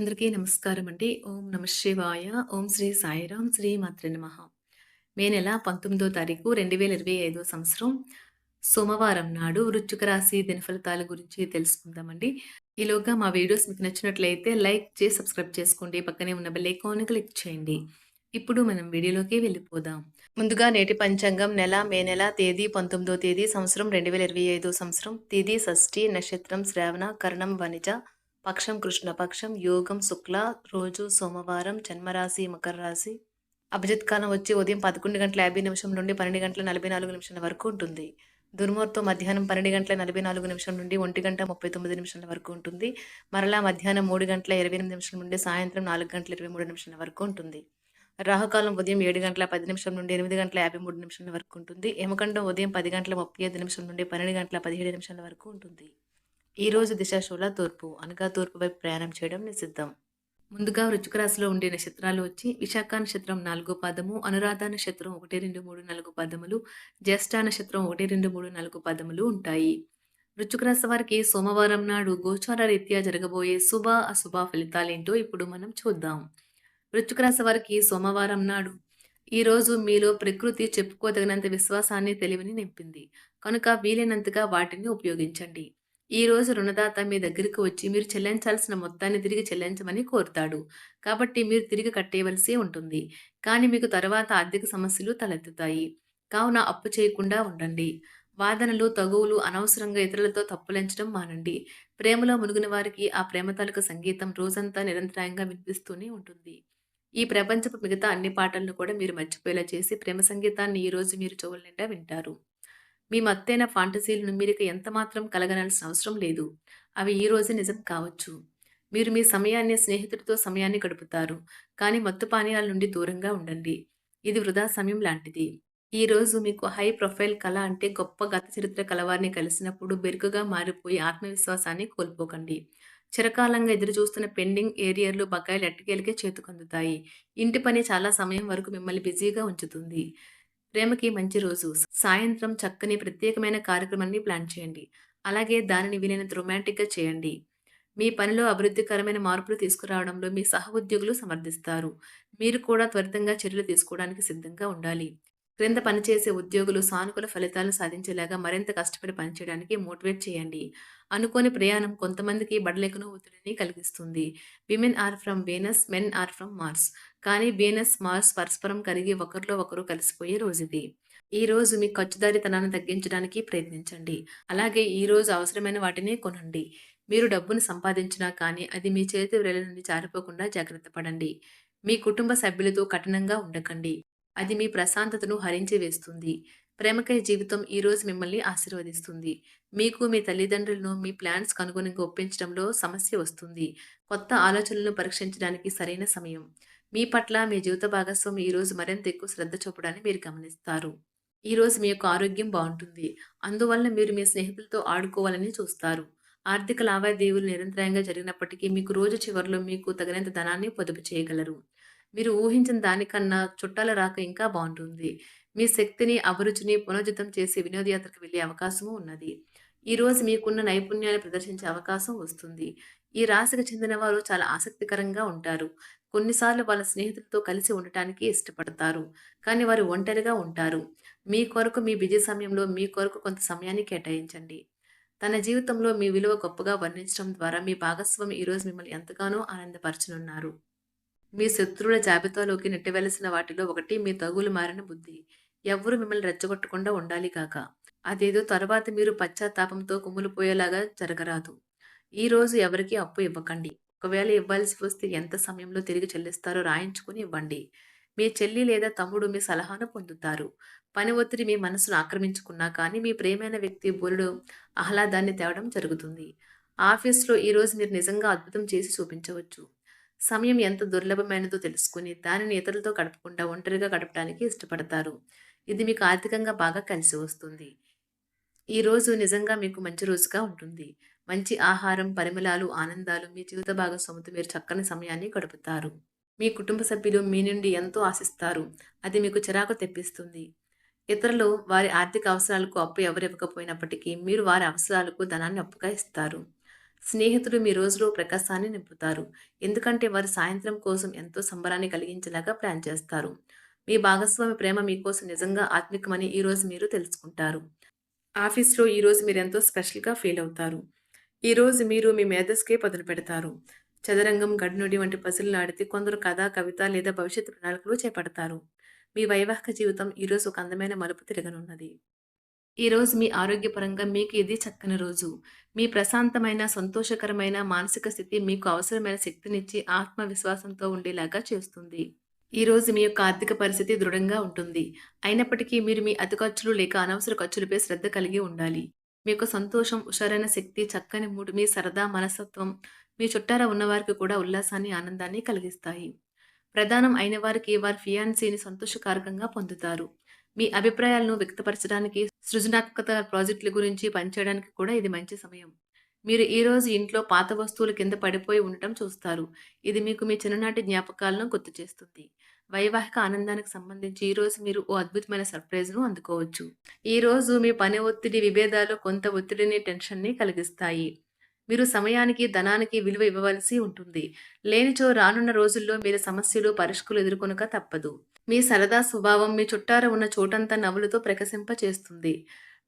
అందరికీ నమస్కారం అండి. ఓం నమ శివాయ. ఓం శ్రీ సాయిరాం. శ్రీ మాత్రే నమ మే నెల 19దో తారీఖు 2025 సంవత్సరం సోమవారం నాడు వృచ్చుక రాశి దినఫలితాల గురించి తెలుసుకుందామండి. ఈలోగా మా వీడియోస్ మీకు నచ్చినట్లయితే లైక్ చేసి సబ్స్క్రైబ్ చేసుకోండి. పక్కనే ఉన్న బెల్ ఐకాన్ క్లిక్ చేయండి. ఇప్పుడు మనం వీడియోలోకి వెళ్ళిపోదాం. ముందుగా నేటి పంచాంగం నెల మే నెల తేదీ 19దో తేదీ సంవత్సరం 2025 సంవత్సరం తేదీ షష్ఠి నక్షత్రం శ్రావణ కరణం వనిజ పక్షం కృష్ణపక్షం యోగం శుక్ల రోజు సోమవారం జన్మరాశి మకర రాశి. అభిజిత్ కాలం వచ్చి ఉదయం పదకొండు గంటల యాభై నిమిషం నుండి పన్నెండు గంటల నలభై నాలుగు నిమిషాల వరకు ఉంటుంది. దుర్ముహూర్తం మధ్యాహ్నం పన్నెండు గంటల నలభై నాలుగు నిమిషం నుండి ఒంటి గంట ముప్పై తొమ్మిది నిమిషాల వరకు ఉంటుంది. మరలా మధ్యాహ్నం మూడు గంటల ఇరవై ఎనిమిది నిమిషాల నుండి సాయంత్రం నాలుగు గంటల ఇరవై మూడు నిమిషాల వరకు ఉంటుంది. రాహుకాలం ఉదయం ఏడు గంటల పది నిమిషం నుండి ఎనిమిది గంటల యాభై మూడు నిమిషాల వరకు ఉంటుంది. యమకండం ఉదయం పది గంటల ముప్పై ఐదు నిమిషం నుండి పన్నెండు గంటల పదిహేడు నిమిషాల వరకు ఉంటుంది. ఈ రోజు దిశాశూల తూర్పు అనగా తూర్పు వైపు ప్రయాణం చేయడం నిషిద్ధం. ముందుగా వృచ్చికరాశిలో ఉండే నక్షత్రాలు వచ్చి విశాఖ నక్షత్రం నాలుగో పదము అనురాధ నక్షత్రం ఒకటి రెండు మూడు నాలుగు పదములు జ్యేష్ఠ నక్షత్రం ఒకటి రెండు మూడు నాలుగు పదములు ఉంటాయి. వృచ్చికరాశి వారికి సోమవారం నాడు గోచార రీత్యా జరగబోయే శుభ అశుభ ఫలితాలేంటో ఇప్పుడు మనం చూద్దాం. వృచ్చికరాశి వారికి సోమవారం నాడు ఈరోజు మీలో ప్రకృతి చెప్పుకోదగినంత విశ్వాసాన్ని తెలివిని నింపింది. కనుక వీలైనంతగా వాటిని ఉపయోగించండి. ఈ రోజు రుణదాత మీ దగ్గరికి వచ్చి మీరు చెల్లించాల్సిన మొత్తాన్ని తిరిగి చెల్లించమని కోరుతాడు. కాబట్టి మీరు తిరిగి కట్టేయవలసి ఉంటుంది. కానీ మీకు తర్వాత ఆర్థిక సమస్యలు తలెత్తుతాయి. కావున అప్పు చేయకుండా ఉండండి. వాదనలు తగువులు అనవసరంగా ఇతరులతో తప్పులెంచడం మానండి. ప్రేమలో మునిగిన వారికి ఆ ప్రేమ తాలూకు సంగీతం రోజంతా నిరంతరాయంగా వినిపిస్తూనే ఉంటుంది. ఈ ప్రపంచపు మిగతా అన్ని పాటలను కూడా మీరు మర్చిపోయేలా చేసి ప్రేమ సంగీతాన్ని ఈ రోజు మీరు చెవుల నిండా వింటారు. మీ మత్తైన ఫాంటసీలను మీరిక ఎంతమాత్రం కలగనాల్సిన అవసరం లేదు. అవి ఈ రోజు నిజం కావచ్చు. మీరు మీ సమయాన్ని స్నేహితుడితో సమయాన్ని గడుపుతారు. కానీ మత్తు పానీయాల నుండి దూరంగా ఉండండి. ఇది వృధా సమయం లాంటిది. ఈ రోజు మీకు హై ప్రొఫైల్ కళ అంటే గొప్ప గత చరిత్ర కలవారిని కలిసినప్పుడు బెరుకుగా మారిపోయి ఆత్మవిశ్వాసాన్ని కోల్పోకండి. చిరకాలంగా ఎదురు చూస్తున్న పెండింగ్ ఏరియర్లు బకాయిలు ఎట్టకేలకే చేతుకందుతాయి. ఇంటి పని చాలా సమయం వరకు మిమ్మల్ని బిజీగా ఉంచుతుంది. ప్రేమకి మంచి రోజు. సాయంత్రం చక్కని ప్రత్యేకమైన కార్యక్రమాన్ని ప్లాన్ చేయండి. అలాగే దానిని వీలైనంత రొమాంటిక్గా చేయండి. మీ పనిలో అభివృద్ధికరమైన మార్పులు తీసుకురావడంలో మీ సహ ఉద్యోగులు సమర్థిస్తారు. మీరు కూడా త్వరితంగా చర్యలు తీసుకోవడానికి సిద్ధంగా ఉండాలి. క్రింద పనిచేసే ఉద్యోగులు సానుకూల ఫలితాలను సాధించేలాగా మరింత కష్టపడి పనిచేయడానికి మోటివేట్ చేయండి. అనుకోని ప్రయాణం కొంతమందికి బడలెక్కను ఒత్తిడిని కలిగిస్తుంది. Women are from Venus men are from Mars కానీ వీనస్ మార్స్ పరస్పరం కరిగి ఒకరిలో ఒకరు కలిసిపోయే రోజుది. ఈ రోజు మీ ఖర్చుదారితనాన్ని తగ్గించడానికి ప్రయత్నించండి. అలాగే ఈ రోజు అవసరమైన వాటిని కొనండి. మీరు డబ్బును సంపాదించినా కానీ అది మీ చేతి వ్రేల నుండి జారిపోకుండా జాగ్రత్త పడండి. మీ కుటుంబ సభ్యులతో కఠినంగా ఉండకండి. అది మీ ప్రశాంతతను హరించి వేస్తుంది. ప్రేమకై జీవితం ఈరోజు మిమ్మల్ని ఆశీర్వదిస్తుంది. మీకు మీ తల్లిదండ్రులను మీ ప్లాన్స్ కనుగొని ఒప్పించడంలో సమస్య వస్తుంది. కొత్త ఆలోచనలను పరీక్షించడానికి సరైన సమయం. మీ పట్ల మీ జీవిత భాగస్వామి ఈ రోజు మరింత ఎక్కువ శ్రద్ధ చూపడాన్ని మీరు గమనిస్తారు. ఈ రోజు మీ యొక్క ఆరోగ్యం బాగుంటుంది. అందువల్ల మీరు మీ స్నేహితులతో ఆడుకోవాలని చూస్తారు. ఆర్థిక లావాదేవీలు నిరంతరాయంగా జరిగినప్పటికీ మీకు రోజు చివరిలో మీకు తగినంత ధనాన్ని పొదుపు చేయగలరు. మీరు ఊహించిన దానికన్నా చుట్టాల రాక ఇంకా బాగుంటుంది. మీ శక్తిని అభిరుచిని పునరుజితం చేసి వినోదయాత్రకు వెళ్ళే అవకాశము ఉన్నది. ఈ రోజు మీకున్న నైపుణ్యాన్ని ప్రదర్శించే అవకాశం వస్తుంది. ఈ రాశికి చెందిన వారు చాలా ఆసక్తికరంగా ఉంటారు. కొన్నిసార్లు వాళ్ళ స్నేహితులతో కలిసి ఉండటానికి ఇష్టపడతారు. కానీ వారు ఒంటరిగా ఉంటారు. మీ కొరకు మీ బిజీ సమయంలో మీ కొరకు కొంత సమయాన్ని కేటాయించండి. తన జీవితంలో మీ విలువ గొప్పగా వర్ణించడం ద్వారా మీ భాగస్వామి ఈరోజు మిమ్మల్ని ఎంతగానో ఆనందపరచనున్నారు. మీ శత్రువుల జాబితాలోకి నెట్టవలసిన వాటిలో ఒకటి మీ తగులు మారిన బుద్ధి. ఎవ్వరూ మిమ్మల్ని రెచ్చగొట్టకుండా ఉండాలి కాక అదేదో తర్వాత మీరు పశ్చాత్తాపంతో కుమ్ములిపోయేలాగా జరగరాదు. ఈరోజు ఎవరికీ ఎవరికి అప్పు ఇవ్వకండి. ఒకవేళ ఇవ్వాల్సి వస్తే ఎంత సమయంలో తిరిగి చెల్లిస్తారో రాయించుకుని ఇవ్వండి. మీ చెల్లి లేదా తమ్ముడు మీ సలహాను పొందుతారు. పని ఒత్తిడి మీ మనసును ఆక్రమించుకున్నా కానీ మీ ప్రేమైన వ్యక్తి బోలుడు ఆహ్లాదాన్ని తేవడం జరుగుతుంది. ఆఫీస్లో ఈరోజు మీరు నిజంగా అద్భుతం చేసి చూపించవచ్చు. సమయం ఎంత దుర్లభమైనదో తెలుసుకుని దానిని ఇతరులతో గడపకుండా ఒంటరిగా గడపడానికి ఇష్టపడతారు. ఇది మీకు ఆర్థికంగా బాగా కలిసి వస్తుంది. ఈ రోజు నిజంగా మీకు మంచి రోజుగా ఉంటుంది. మంచి ఆహారం పరిమళాలు ఆనందాలు మీ జీవిత భాగస్వామితో మీరు చక్కని సమయాన్ని గడుపుతారు. మీ కుటుంబ సభ్యులు మీ నుండి ఎంతో ఆశిస్తారు. అది మీకు చిరాకు తెప్పిస్తుంది. ఇతరులు వారి ఆర్థిక అవసరాలకు అప్పు ఎవరు ఇవ్వకపోయినప్పటికీ మీరు వారి అవసరాలకు ధనాన్ని అప్పుగా ఇస్తారు. స్నేహితులు మీ రోజులో ప్రకాశాన్ని నింపుతారు. ఎందుకంటే వారు సాయంత్రం కోసం ఎంతో సంబరాన్ని కలిగించేలాగా ప్లాన్ చేస్తారు. మీ భాగస్వామి ప్రేమ మీకోసం నిజంగా ఆత్మికమని ఈరోజు మీరు తెలుసుకుంటారు. ఆఫీస్లో ఈరోజు మీరు ఎంతో స్పెషల్గా ఫీల్ అవుతారు. ఈరోజు మీరు మీ మేధస్కే పదును పెడతారు. చదరంగం గడ్నుడి వంటి పసులు ఆడితే కొందరు కథ కవిత లేదా భవిష్యత్తు ప్రణాళికలు చేపడతారు. మీ వైవాహిక జీవితం ఈరోజు ఒక అందమైన మలుపు తిరగనున్నది. ఈరోజు మీ ఆరోగ్యపరంగా మీకు ఇది చక్కని రోజు. మీ ప్రశాంతమైన సంతోషకరమైన మానసిక స్థితి మీకు అవసరమైన శక్తినిచ్చి ఆత్మవిశ్వాసంతో ఉండేలాగా చేస్తుంది. ఈరోజు మీ యొక్క ఆర్థిక పరిస్థితి దృఢంగా ఉంటుంది. అయినప్పటికీ మీరు మీ అతి ఖర్చులు లేక అనవసర ఖర్చులపై శ్రద్ధ కలిగి ఉండాలి. మీ యొక్క సంతోషం హుషారైన శక్తి చక్కని మూడు మీ సరదా మనస్తత్వం మీ చుట్టారా ఉన్నవారికి కూడా ఉల్లాసాన్ని ఆనందాన్ని కలిగిస్తాయి. ప్రధానం అయిన వారికి వారి ఫియాన్సీని సంతోషకారకంగా పొందుతారు. మీ అభిప్రాయాలను వ్యక్తపరచడానికి సృజనాత్మకత ప్రాజెక్టుల గురించి పనిచేయడానికి కూడా ఇది మంచి సమయం. మీరు ఈరోజు ఇంట్లో పాత వస్తువులు కింద పడిపోయి ఉండటం చూస్తారు. ఇది మీకు మీ చిన్ననాటి జ్ఞాపకాలను గుర్తు చేస్తుంది. వైవాహిక ఆనందానికి సంబంధించి ఈరోజు మీరు ఓ అద్భుతమైన సర్ప్రైజ్ను అందుకోవచ్చు. ఈరోజు మీ పని ఒత్తిడి విభేదాలు కొంత ఒత్తిడిని టెన్షన్ని కలిగిస్తాయి. మీరు సమయానికి ధనానికి విలువ ఇవ్వవలసి ఉంటుంది. లేనిచో రానున్న రోజుల్లో మీరు సమస్యలు పరిష్కులు ఎదుర్కొనక తప్పదు. మీ సరదా స్వభావం మీ చుట్టార ఉన్న చోటంతా నవ్వులతో ప్రకశింప చేస్తుంది.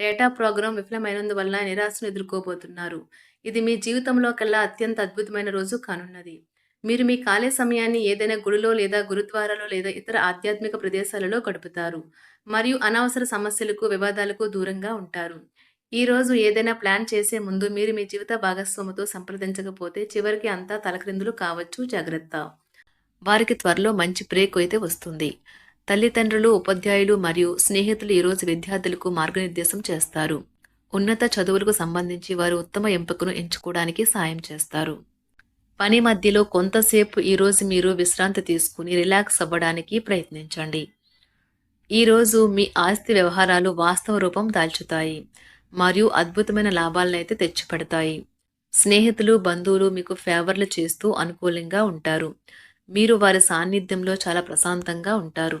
డేటా ప్రోగ్రాం విఫలమైనందువల్ల నిరాశను ఎదుర్కోబోతున్నారు. ఇది మీ జీవితంలో కల్లా అత్యంత అద్భుతమైన రోజు కానున్నది. మీరు మీ ఖాళీ సమయాన్ని ఏదైనా గుడిలో లేదా గురుద్వారాలో లేదా ఇతర ఆధ్యాత్మిక ప్రదేశాలలో గడుపుతారు మరియు అనవసర సమస్యలకు వివాదాలకు దూరంగా ఉంటారు. ఈ రోజు ఏదైనా ప్లాన్ చేసే ముందు మీరు మీ జీవిత భాగస్వామితో సంప్రదించకపోతే చివరికి అంతా తలక్రిందులు కావచ్చు. జాగ్రత్త. వారికి త్వరలో మంచి బ్రేక్ అయితే వస్తుంది. తల్లిదండ్రులు ఉపాధ్యాయులు మరియు స్నేహితులు ఈరోజు విద్యార్థులకు మార్గనిర్దేశం చేస్తారు. ఉన్నత చదువులకు సంబంధించి వారు ఉత్తమ ఎంపికను ఎంచుకోవడానికి సాయం చేస్తారు. పని మధ్యలో కొంతసేపు ఈరోజు మీరు విశ్రాంతి తీసుకుని రిలాక్స్ అవ్వడానికి ప్రయత్నించండి. ఈరోజు మీ ఆస్తి వ్యవహారాలు వాస్తవ రూపం దాల్చుతాయి మరియు అద్భుతమైన లాభాలనైతే అయితే తెచ్చిపెడతాయి. స్నేహితులు బంధువులు మీకు ఫేవర్లు చేస్తూ అనుకూలంగా ఉంటారు. మీరు వారి సాన్నిధ్యంలో చాలా ప్రశాంతంగా ఉంటారు.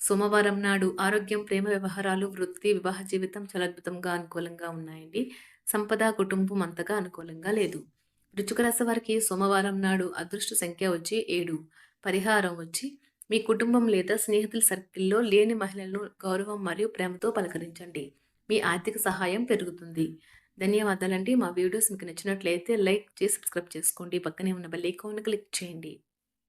సోమవారం నాడు ఆరోగ్యం ప్రేమ వ్యవహారాలు వృత్తి వివాహ జీవితం చాలా అద్భుతంగా అనుకూలంగా ఉన్నాయండి. సంపద కుటుంబం అంతగా అనుకూలంగా లేదు. రుచికరస రాశి వారికి సోమవారం నాడు అదృష్ట సంఖ్య వచ్చి ఏడు. పరిహారం వచ్చి మీ కుటుంబం లేదా స్నేహితుల సర్కిల్లో లేని మహిళలను గౌరవం మరియు ప్రేమతో పలకరించండి. మీ ఆర్థిక సహాయం పెరుగుతుంది. ధన్యవాదాలండి. మా వీడియోస్ మీకు నచ్చినట్లయితే లైక్ చేసి సబ్స్క్రైబ్ చేసుకోండి. పక్కనే ఉన్న బెల్ ఐకాన్ క్లిక్ చేయండి.